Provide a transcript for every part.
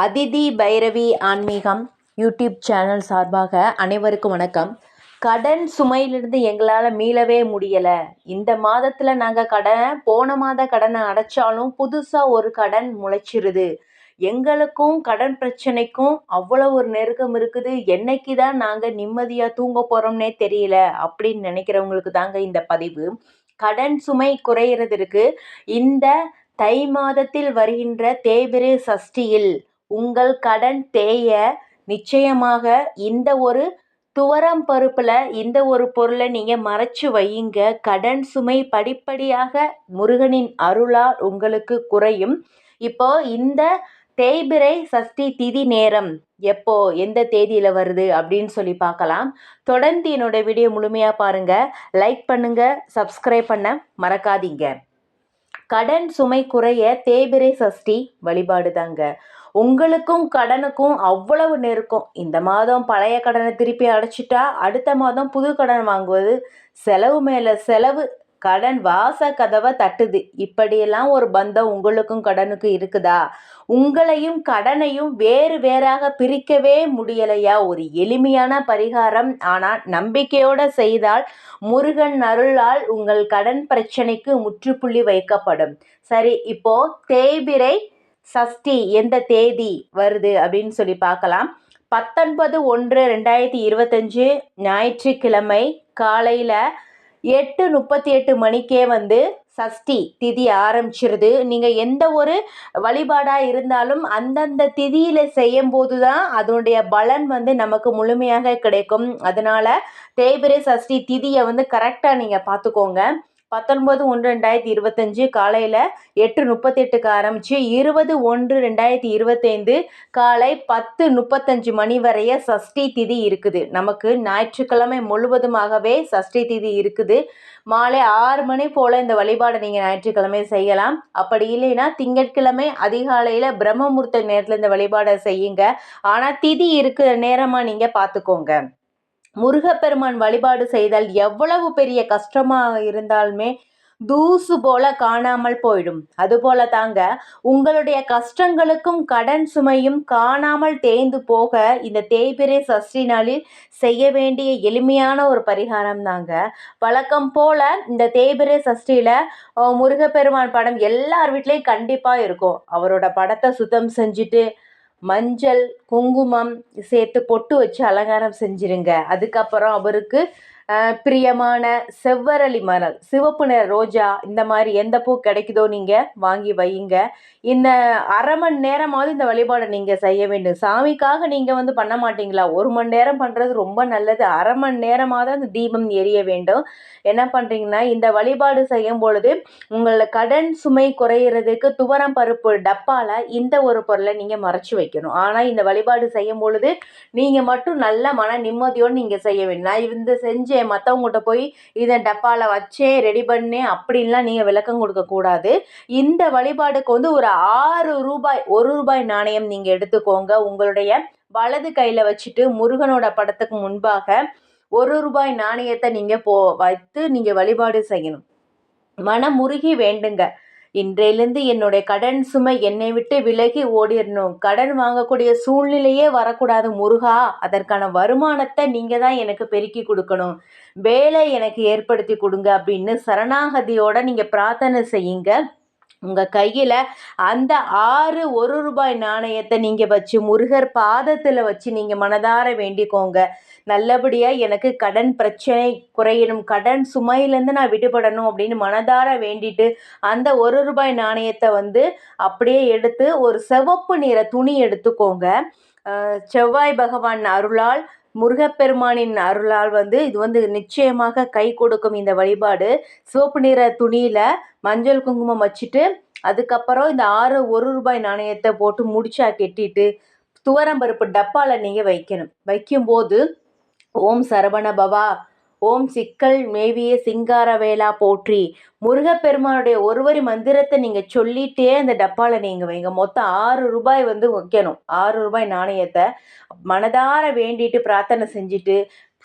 அதிதி பைரவி ஆன்மீகம் YouTube channel சார்பாக அனைவருக்கும் வணக்கம். கடன் சுமையிலிருந்து எங்களால் மீளவே முடியலை. இந்த மாதத்தில் நாங்கள் கடனை போன மாத கடனை அடைச்சாலும் புதுசாக ஒரு கடன் முளைச்சிருது. எங்களுக்கும் கடன் பிரச்சனைக்கும் அவ்வளோ ஒரு நெருக்கம் இருக்குது. என்னைக்கு தான் நாங்கள் நிம்மதியாக தூங்க போகிறோம்னே தெரியல அப்படின்னு நினைக்கிறவங்களுக்கு தாங்க இந்த பதிவு. கடன் சுமை குறையிறதுக்கு இந்த தை மாதத்தில் வருகின்ற தேய்பிரை சஷ்டியில் உங்கள் கடன் தேய நிச்சயமாக இந்த ஒரு துவரம் பருப்பில் இந்த ஒரு பொருளை நீங்கள் மறைச்சு வையுங்க. கடன் சுமை படிப்படியாக முருகனின் அருளால் உங்களுக்கு குறையும். இப்போ இந்த தேய்பிரை சஷ்டி திதி நேரம் எப்போ எந்த தேதியில் வருது அப்படின்னு சொல்லி பார்க்கலாம். தொடர்ந்து என்னோட வீடியோ முழுமையாக பாருங்கள் லைக் பண்ணுங்கள் சப்ஸ்கிரைப் பண்ண மறக்காதீங்க. கடன் சுமை குறைய தேய்பிரை சஷ்டி வழிபாடு தாங்க உங்களுக்கும் கடனுக்கும் அவ்வளவு நெருக்கம். இந்த மாதம் பழைய கடனை திருப்பி அடைச்சிட்டா அடுத்த மாதம் புது கடன் வாங்குவது செலவு மேலே செலவு கடன் வாச கதவை தட்டுது. இப்படியெல்லாம் ஒரு பந்தம் உங்களுக்கும் கடனுக்கும் இருக்குதா? உங்களையும் கடனையும் வேறு வேறாக பிரிக்கவே முடியலையா? ஒரு எளிமையான பரிகாரம். ஆனால் நம்பிக்கையோடு செய்தால் முருகன் அருளால் உங்கள் கடன் பிரச்சனைக்கு முற்றுப்புள்ளி வைக்கப்படும். சரி இப்போ தேய்பிரை சஷ்டி எந்த தேதி வருது அப்படின்னு சொல்லி பார்க்கலாம். பத்தொன்பது ஒன்று ரெண்டாயிரத்தி இருபத்தஞ்சு ஞாயிற்றுக்கிழமை காலையில் எட்டு முப்பத்தி எட்டு மணிக்கே வந்து சஷ்டி திதி ஆரம்பிச்சிருது. நீங்கள் எந்த ஒரு வழிபாடாக இருந்தாலும் அந்தந்த திதியில் செய்யும்போது தான் அதனுடைய பலன் வந்து நமக்கு முழுமையாக கிடைக்கும். அதனால் தேய்பிரை சஷ்டி திதியை வந்து கரெக்டாக நீங்கள் பார்த்துக்கோங்க. பத்தொன்பது ஒன்று ரெண்டாயிரத்தி இருபத்தஞ்சு காலையில் எட்டு முப்பத்தெட்டுக்கு ஆரம்பித்து இருபது ஒன்று ரெண்டாயிரத்தி இருபத்தைந்து காலை பத்து முப்பத்தஞ்சு மணி வரைய சஷ்டி திதி இருக்குது. நமக்கு ஞாயிற்றுக்கிழமை முழுவதுமாகவே சஷ்டி திதி இருக்குது. மாலை ஆறு மணி போல் இந்த வழிபாடை நீங்கள் ஞாயிற்றுக்கிழமை செய்யலாம். அப்படி இல்லைன்னா திங்கட்கிழமை அதிகாலையில் பிரம்மமுகூர்த்த நேரத்தில் இந்த வழிபாடை செய்யுங்க. ஆனால் திதி இருக்கிற நேரமாக நீங்கள் பார்த்துக்கோங்க முருகப்பெருமான் வழிபாடு செய்தால் எவ்வளவு பெரிய கஷ்டமாக இருந்தாலுமே தூசு போல காணாமல் போயிடும். அதுபோல தாங்க உங்களுடைய கஷ்டங்களுக்கும் கடன் சுமையும் காணாமல் தேய்ந்து போக இந்த தேய்பிரை சஷ்டி நாளில் செய்ய வேண்டிய எளிமையான ஒரு பரிகாரம் தாங்க. வழக்கம் போல இந்த தேய்பிரை சஷ்டியில் முருகப்பெருமான் படம் எல்லார் வீட்லேயும் கண்டிப்பாக இருக்கும். அவரோட படத்தை சுத்தம் செஞ்சுட்டு மஞ்சள் குங்குமம் சேர்த்து பொட்டு வச்சு அலங்காரம் செஞ்சுருங்க. அதுக்கப்புறம் அவருக்கு பிரியமான செவ்வரளி மரல் சிவப்பு நிற ரோஜா இந்த மாதிரி எந்த பூ கிடைக்குதோ நீங்கள் வாங்கி வையுங்க. இந்த அரை மணி நேரமாவது இந்த வழிபாடை நீங்கள் செய்ய வேண்டும். சாமிக்காக நீங்கள் வந்து பண்ண மாட்டீங்களா? ஒரு மணி நேரம் பண்ணுறது ரொம்ப நல்லது. அரை மணி நேரமாக தான் அந்த தீபம் எரிய வேண்டும். என்ன பண்ணுறீங்கன்னா இந்த வழிபாடு செய்யும் பொழுது உங்களோட கடன் சுமை குறையிறதுக்கு துவரம் பருப்பு டப்பாவில் இந்த ஒரு பொருளை நீங்கள் மறைச்சி வைக்கணும். ஆனால் இந்த வழிபாடு செய்யும் பொழுது நீங்கள் மட்டும் நல்ல மன நிம்மதியோடு நீங்கள் செய்ய வேண்டும். நான் இந்த செஞ்ச மற்றவங்ககிட்ட போய் இதை டப்பாவில் வச்சேன் ரெடி பண்ணேன் அப்படின்லாம் நீங்கள் விளக்கம் கொடுக்கக்கூடாது இந்த வழிபாடுக்கு வந்து ஒரு ஆறு ரூபாய் ஒரு ரூபாய் நாணயம் நீங்கள் எடுத்துக்கோங்க. உங்களுடைய வலது கையில் வச்சுட்டு முருகனோட படத்துக்கு முன்பாக ஒரு ரூபாய் நாணயத்தை நீங்கள் போ வைத்து நீங்கள் வழிபாடு செய்யணும். மனமுருகி வேண்டுங்க. இன்றையிலேருந்து என்னுடைய கடன் சுமை என்னை விட்டு விலகி ஓடிடணும் கடன் வாங்கக்கூடிய சூழ்நிலையே வரக்கூடாது முருகா. அதற்கான வருமானத்தை நீங்கள் தான் எனக்கு பெருக்கி கொடுக்கணும். வேலை எனக்கு ஏற்படுத்தி கொடுங்க அப்படின்னு சரணாகதியோட நீங்கள் பிரார்த்தனை செய்யுங்க. உங்கள் கையில் அந்த ஆறு ஒரு ரூபாய் நாணயத்தை நீங்கள் வச்சு முருகர் பாதத்தில் வச்சு நீங்கள் மனதார வேண்டிக்கோங்க. நல்லபடியாக எனக்கு கடன் பிரச்சனை குறையணும். கடன் சுமையிலேருந்து நான் விடுபடணும் அப்படின்னு மனதார வேண்டிட்டு அந்த ஒரு ரூபாய் நாணயத்தை வந்து அப்படியே எடுத்து ஒரு சிவப்பு நிற துணி எடுத்துக்கோங்க. செவ்வாய் பகவான் அருளால் முருகப்பெருமானின் அருளால் வந்து இது வந்து நிச்சயமாக கை கொடுக்கும் இந்த வழிபாடு. சிவப்பு நிற துணியில் மஞ்சள் குங்குமம் வச்சுட்டு அதுக்கப்புறம் இந்த ஆறு ஒரு ரூபாய் நாணயத்தை போட்டு முடிச்சா கெட்டிட்டு துவரம்பருப்பு டப்பாவில் நீங்கள் வைக்கணும். வைக்கும்போது ஓம் சரவண பவா ஓம் சிக்கல் மேவிய சிங்கார வேளா போற்றி. முருகப்பெருமானுடைய ஒருவரி மந்திரத்தை நீங்கள் சொல்லிட்டே அந்த டப்பாவில் நீங்கள் வைங்க. மொத்தம் ஆறு ரூபாய் வந்து வைக்கணும். ஆறு ரூபாய் நாணயத்தை. மனதார வேண்டிட்டு பிரார்த்தனை செஞ்சுட்டு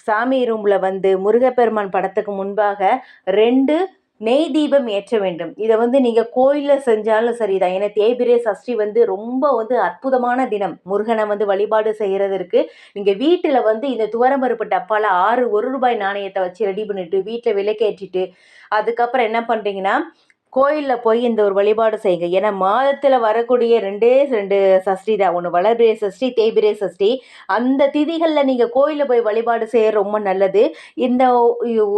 சாமி ரூமில் வந்து முருகப்பெருமான் படத்துக்கு முன்பாக ரெண்டு நெய் தீபம் ஏற்ற வேண்டும். இதை வந்து நீங்கள் கோயிலில் செஞ்சாலும் சரிதான். ஏன்னா தேபிரே சஷ்டி வந்து ரொம்ப வந்து அற்புதமான தினம். முருகனை வந்து வழிபாடு செய்கிறதற்கு நீங்கள் வீட்டில் வந்து இந்த துவரம்பருப்பு டப்பாவில் ஆறு ஒரு ரூபாய் நாணயத்தை வச்சு ரெடி பண்ணிவிட்டு வீட்டில் விளக்கேற்றிட்டு அதுக்கப்புறம் என்ன பண்ணுறீங்கன்னா கோயிலில் போய் இந்த ஒரு வழிபாடு செய்யுங்க. ஏன்னா மாதத்தில் வரக்கூடிய ரெண்டே ரெண்டு சஷ்டி தான். ஒன்று வளர்பிரே சஷ்டி தேய்பிரே சஷ்டி. அந்த திதிகளில் நீங்கள் கோயிலில் போய் வழிபாடு செய்ய ரொம்ப நல்லது. இந்த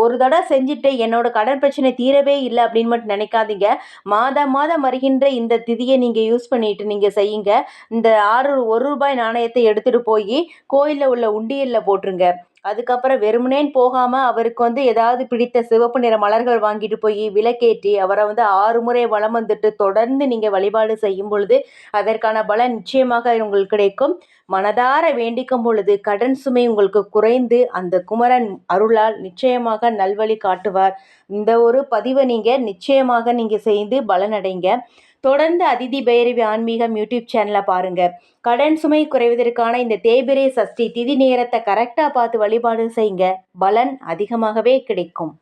ஒரு தடவை செஞ்சுட்டு என்னோட கடன் பிரச்சனை தீரவே இல்லை அப்படின்னு மட்டும் நினைக்காதீங்க. மாதம் மாதம் வருகின்ற இந்த திதியை நீங்கள் யூஸ் பண்ணிட்டு நீங்கள் செய்யுங்க. இந்த ஆறு ஒரு ரூபாய் நாணயத்தை எடுத்துகிட்டு போய் கோயிலில் உள்ள உண்டியலில் போட்டுருங்க. அதுக்கப்புறம் வெறுமனேன்னு போகாமல் அவருக்கு வந்து ஏதாவது பிடித்த சிவப்பு நிற மலர்கள் வாங்கிட்டு போய் விளக்கேற்றி அவரை வந்து ஆறு முறை வலம் வந்துட்டு தொடர்ந்து நீங்கள் வழிபாடு செய்யும் பொழுது அதற்கான பலன் நிச்சயமாக உங்களுக்கு கிடைக்கும். மனதார வேண்டிக்கும் பொழுது கடன் சுமை உங்களுக்கு குறைந்து அந்த குமரன் அருளால் நிச்சயமாக நல்வழி காட்டுவார். இந்த ஒரு பதிவை நீங்கள் நிச்சயமாக நீங்கள் செய்து பலனடைங்க. தொடர்ந்து அதிதி பைரவி ஆன்மீகம் யூடியூப் சேனலை பாருங்கள் கடன் சுமை குறைவதற்கான இந்த தேய்பிரை சஷ்டி திதி நேரத்தை கரெக்டாக பார்த்து வழிபாடு செய்யுங்க பலன் அதிகமாகவே கிடைக்கும்.